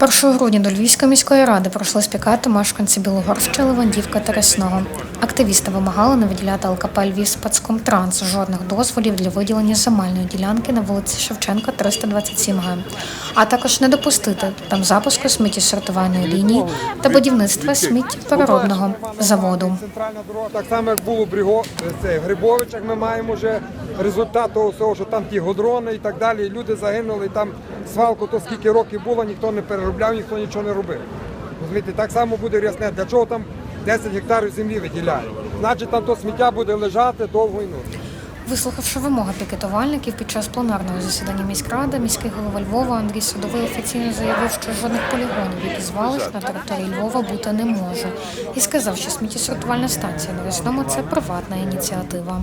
1 грудня до Львівської міської ради пройшли спікати мешканці Білогорща, Левандівка та Рясного. Активісти вимагали не виділяти ЛКП Львів спецкомтранс жодних дозволів для виділення земельної ділянки на вулиці Шевченка 327 г, а також не допустити там запуску сміттєсортувальної лінії та будівництва сміттєпереробного заводу. Центральна дорога, так само як було в в Грибовичах, ми маємо вже результат того всього, що там ті годрони і так далі. Люди загинули, там свалку, то скільки років було, ніхто не переробляв, ніхто нічого не робив. Розумієте, так само буде рясне. Для чого там 10 гектарів землі виділяють? Значить, там то сміття буде лежати довго і ночі. Вислухавши вимоги пікетувальників під час пленарного засідання міськради, міський голова Львова Андрій Садовий офіційно заявив, що жодних полігонів, які звалищ на території Львова бути не може, і сказав, що сміттєсортувальна станція на Рясному – це приватна ініціатива.